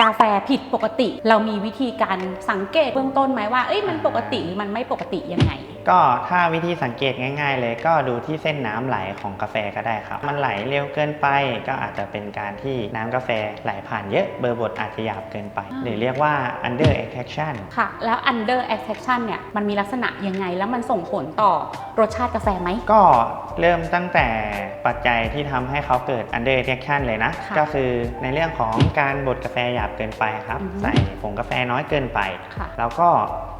กาแฟผิดปกติ เรามีวิธีการสังเกตเบื้องต้นไหมว่าเอ้ยมันปกติหรือมันไม่ปกติยังไง ก็ถ้าวิธีสังเกตง่าย ๆ เลยก็ดูที่เส้นน้ำไหลของกาแฟก็ได้ครับ มันไหลเร็วเกินไปก็อาจจะเป็นการที่น้ำกาแฟไหลผ่านเยอะเบอร์บดอาจจะหยาบเกินไปอ่าหรือเรียกว่า under extraction ค่ะ แล้ว under extraction เนี่ยมันมีลักษณะยังไงแล้วมันส่งผลต่อรสชาติกาแฟไหม ก็เริ่มตั้งแต่ปัจจัยที่ทำให้เขาเกิด under extraction เลยนะค่ะก็คือในเรื่องของการบดกาแฟหยาบเกินไปครับอือฮึใส่ผงกาแฟน้อยเกินไปค่ะแล้วก็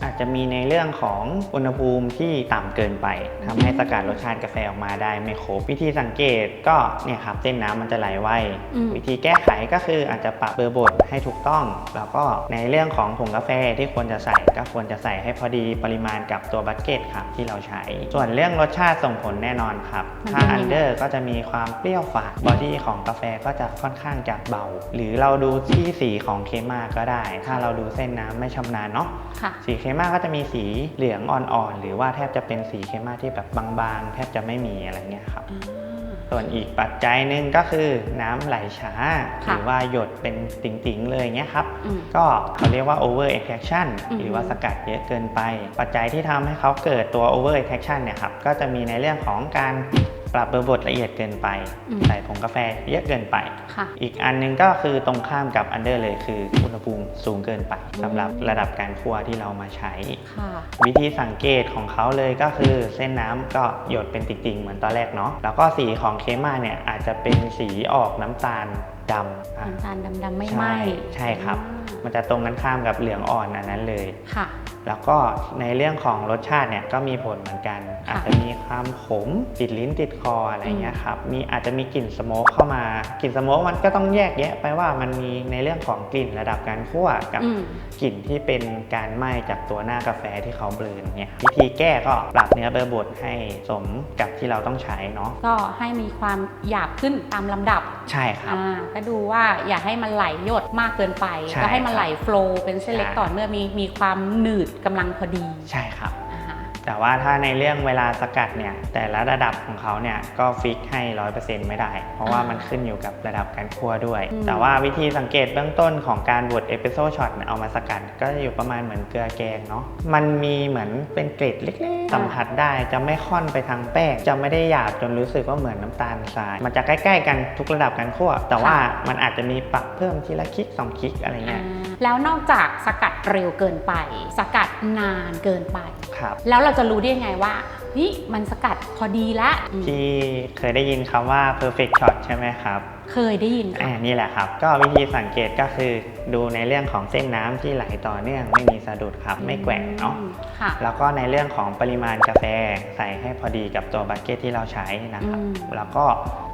อาจจะมีในเรื่องของอุณหภูมิที่ต่ำเกินไปทำให้สกัดรสชาติกาแฟออกมาได้ไม่ครบวิธีสังเกตก็เนี่ยครับเส้นน้ำมันจะไหลไวอืมวิธีแก้ไขก็คืออาจจะปรับเบอร์บดให้ถูกต้อง แล้วก็ในเรื่องของผงกาแฟที่ควรจะใส่ก็ควรจะใส่ให้พอดีปริมาณกับตัวบัคเก็ตครับที่เราใช้ ส่วนเรื่องรสชาติส่งผลแน่นอนครับมันถ้าเป็นอัยังนไงเดอร์ก็จะมีความเปรี้ยวฝาดบอดี้ของกาแฟก็จะค่อนข้างจะเบา หรือเราดูที่สีของเคมาก็ได้ ถ้าเราดูเส้นน้ำไม่ชำนาญเนาะค่ะสีเคมาก็จะมีสีเหลืองอ่อนๆหรือว่าแทบจะเป็นสีเคมาที่แบบบางๆ แทบจะไม่มีอะไรเงี้ยครับอ่าส่วนอีกปัจจัยหนึ่งก็คือน้ำไหลช้าหค่ะรือว่าหยดเป็นติ๋งๆเลยเงี้ยครับอืมก็เขาเรียกว่า over extraction อืมหรือว่าสกัดเยอะเกินไป ปัจจัยที่ทำให้เขาเกิดตัว over extraction เนี่ยครับก็จะมีในเรื่องของการ ปรับเบอร์บดละเอียดเกินไปอืมใส่ผงกาแฟเยอะเกินไปค่ะอีกอันหนึงก็คือตรงข้ามกับ under เลยคืออุณหภูมิสูงเกินไปสำหรับระดับการคั่วที่เรามาใช้ค่ะวิธีสังเกตของเขาเลยก็คือเส้นน้ำก็หยดเป็นติ่งๆเหมือนตอนแรกเนาะแล้วก็สีของเคมาเนี่ยอาจจะเป็นสีออกน้ำตาลดำอะน้ำตาลดำๆไม่ใช่ไหม้ใช่ครับอ่ามันจะตรงกันข้ามกับเหลืองอ่อนอันนั้นเลยค่ะ แล้วก็ในเรื่องของรสชาติเนี่ยก็มีผลเหมือนกันค่ะอาจจะมีความขมติดลิ้นติดคออะไรเงี้ยครับมีอาจจะมีกลิ่นสโมกเข้ามากลิ่นสโมกมันก็ต้องแยกแยะไปว่ามันมีในเรื่องของกลิ่นระดับการคั่วกับอืมกลิ่นที่เป็นการไหม้จากตัวหน้ากาแฟที่เขาเบลนเนี่ยวิธีแก้ก็ปรับเนื้อเบอร์บดให้สมกับที่เราต้องใช้เนาะก็ให้มีความหยาบขึ้นตามลำดับใช่ครับอ่าก็ดูว่าอย่าให้มันไหลหยดมากเกินไปใช่ก็ให้มันไหลโฟลว์เป็นเส้นเล็กใช่ต่อเนื่องมีมีความหนืดกำลังพอดีใช่ครับอ่าฮะแต่ว่าถ้าในเรื่องเวลาสกัดเนี่ยแต่ละระดับของเขาเนี่ยก็ฟิกให้ร้อยเปอร์เซ็นต์ไม่ได้ เพราะว่ามันขึ้นอยู่กับระดับการคั่วด้วย แต่ว่าวิธีสังเกตเบื้องต้นของการบดเอสเปรสโซ่ช็อตเอามาสกัด ก็จะอยู่ประมาณเหมือนเกลือแกงเนาะมันมีเหมือนเป็นเกล็ดเล็กๆสัมผัสได้จะไม่ค่อนไปทางแป้งจะไม่ได้หยาบจนรู้สึกว่าเหมือนน้ำตาลทราย มันจะใกล้ ๆ กันทุกระดับการคั่วแต่ว่ามันอาจจะมีปรับเพิ่มทีละคลิกสองคลิกอะไรเงี้ยอ่าแล้วนอกจากสกัดเร็วเกินไป สกัดนานเกินไปครับแล้วเราจะรู้ได้ยังไงว่า เฮ้ยมันสกัดพอดีละอืมที่เคยได้ยินคำว่า perfect shot ใช่ไหมครับเคยได้ยินอ่าค่ะนี่แหละครับ ก็วิธีสังเกตก็คือดูในเรื่องของเส้นน้ำที่ไหลต่อเนื่องไม่มีสะดุดครับไม่แกว่งเนาะ อืมค่ะ แล้วก็ในเรื่องของปริมาณกาแฟใส่ให้พอดีกับตัวบัคเก็ตที่เราใช้นะครับ อืมแล้วก็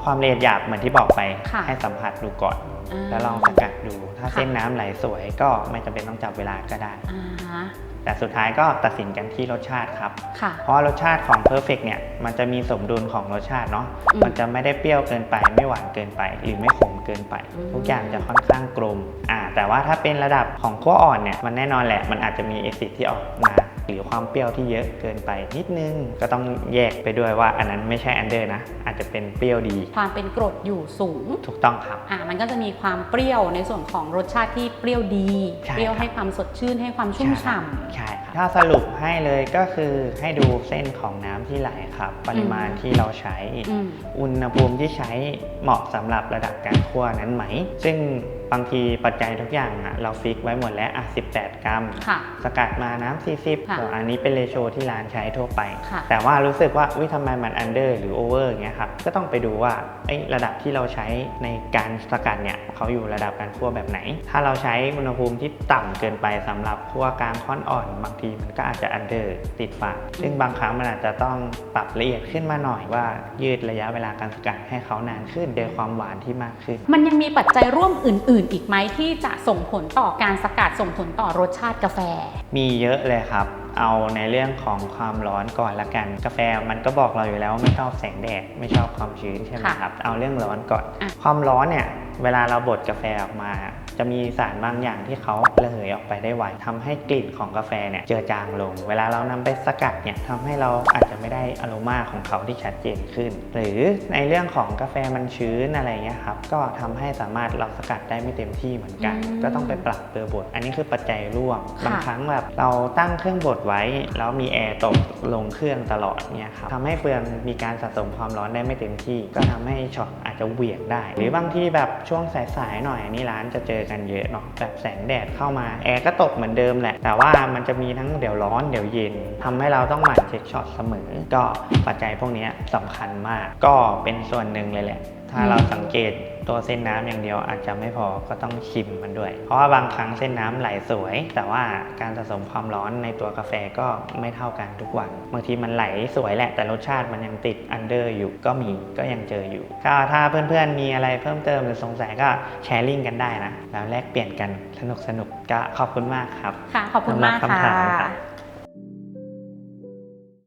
ความละเอียดหยาบเหมือนที่บอกไป ค่ะ ให้สัมผัสดูก่อนอ่าแล้วลองสกัดดู ถ้าค่ะ เส้นน้ำไหลสวยก็ไม่จำเป็นต้องจับเวลาก็ได้ อ่าฮะ แต่สุดท้ายก็ตัดสินกันที่รสชาติครับ ค่ะ เพราะว่ารสชาติของ Perfect เนี่ยมันจะมีสมดุลของรสชาติเนาะอืมมันจะไม่ได้เปรี้ยวเกินไป ไม่หวานเกินไป หรือไม่ขมเกินไป อืม ทุกอย่างจะค่อนข้างกลมอ่าแต่ว่าถ้าเป็นระดับของขั้วอ่อนเนี่ยมันแน่นอนแหละมันอาจจะมีเอซิดที่ออกมา หรือความเปรี้ยวที่เยอะเกินไปนิดนึง ก็ต้องแยกไปด้วยว่าอันนั้นไม่ใช่อันเดอร์นะ อาจจะเป็นเปรี้ยวดี ความเป็นกรดอยู่สูง ถูกต้องครับ อ่ามันก็จะมีความเปรี้ยวในส่วนของรสชาติที่เปรี้ยวดี ใช่เปรี้ยวให้ความสดชื่นให้ความชุ่มฉ่ใช่ครับถ้าสรุปให้เลยก็คือให้ดูเส้นของน้ำที่ไหลครับ ปริมาณที่เราใช้ำอืม อุณหภูมิที่ใช้เหมาะสำหรับระดับการคั่วนั้นไหม ซึ่ง บางทีปัจจัยทุกอย่างอะเราฟิกไว้หมดแล้วอะ18 กรัม ค่ะ สกัดมาน้ำ40ค่ะส่วนอันนี้เป็นเรโชที่ร้านใช้ทั่วไป ค่ะ แต่ว่ารู้สึกว่าวิทำไมมันอันเดอร์หรือโอเวอร์อย่างเงี้ยครับ ก็ต้องไปดูว่าไอ้ระดับที่เราใช้ในการสกัดเนี่ยเขาอยู่ระดับการคั่วแบบไหน ถ้าเราใช้อุณหภูมิที่ต่ำเกินไปสำหรับคั่วกลางค่อนอ่อน บางทีมันก็อาจจะอันเดอร์ติดฝาดซึ่งบางครั้งมันอาจจะต้องปรับละเอียดขึ้นมาหน่อยว่ายืดระยะเวลาการสกัดให้เขานานขึ้นโดยความหวานที่มากขึ้น มันยังมีปัจจัยร่วมอื่นๆอีกไหมที่จะส่งผลต่อการสกัดส่งผลต่อรสชาติกาแฟ มีเยอะเลยครับ เอาในเรื่องของความร้อนก่อนละกัน กาแฟมันก็บอกเราอยู่แล้วว่าไม่ชอบแสงแดดไม่ชอบความชื้นใช่ไหมค่ะครับ เอาเรื่องร้อนก่อน อะ ความร้อนเนี่ยเวลาเราบดกาแฟออกมาจะมีสารบางอย่างที่เขาระเหยออกไปได้ไวทำให้กลิ่นของกาแฟเนี่ยเจือจางลง เวลาเรานำไปสกัดเนี่ยทำให้เราอาจจะไม่ได้อโรมาของเขาที่ชัดเจนขึ้น หรือในเรื่องของกาแฟมันชื้นอะไรเงี้ยครับก็ทำให้สามารถเราสกัดได้ไม่เต็มที่เหมือนกันอืมก็ต้องไปปรับเบอร์บดอันนี้คือปัจจัยร่วมค่ะบางครั้งแบบเราตั้งเครื่องบดไว้ แล้วมีแอร์ตกลงเครื่องตลอดเนี่ยครับทำให้เฟืองมีการสะสมความร้อนได้ไม่เต็มที่ ก็ทำให้ช็อตอาจจะเหวี่ยงได้ หรือบางที่แบบช่วงสายๆหน่อยอันนี้ร้านจะเจอกันเยอะเนาะแบบแสงแดดเข้ามาแอร์ก็ตกเหมือนเดิมแหละ แต่ว่ามันจะมีทั้งเดี๋ยวร้อนเดี๋ยวเย็นทำให้เราต้องหมั่นเช็คช็อตเสมอ ก็ปัจจัยพวกนี้ยสำคัญมาก ก็เป็นส่วนหนึ่งเลยแหละ ถ้าเราสังเกต ตัวเส้นน้ำอย่างเดียวอาจจะไม่พอก็ต้องชิมมันด้วย เพราะว่าบางครั้งเส้นน้ำไหลสวย แต่ว่าการสะสมความร้อนในตัวกาแฟก็ไม่เท่ากันทุกวัน บางทีมันไหลสวยแหละแต่รสชาติมันยังติดอันเดอร์อยู่ก็มีก็ยังเจออยู่ก็ถ้าเพื่อนๆมีอะไรเพิ่มเติมหรือสงสัยก็แชร์ลิงก์กันได้นะแล้วแลกเปลี่ยนกันสนุกๆก็ขอบคุณมากครับค่ะขอบคุณมากสำหรับคำถามครัค่ะบ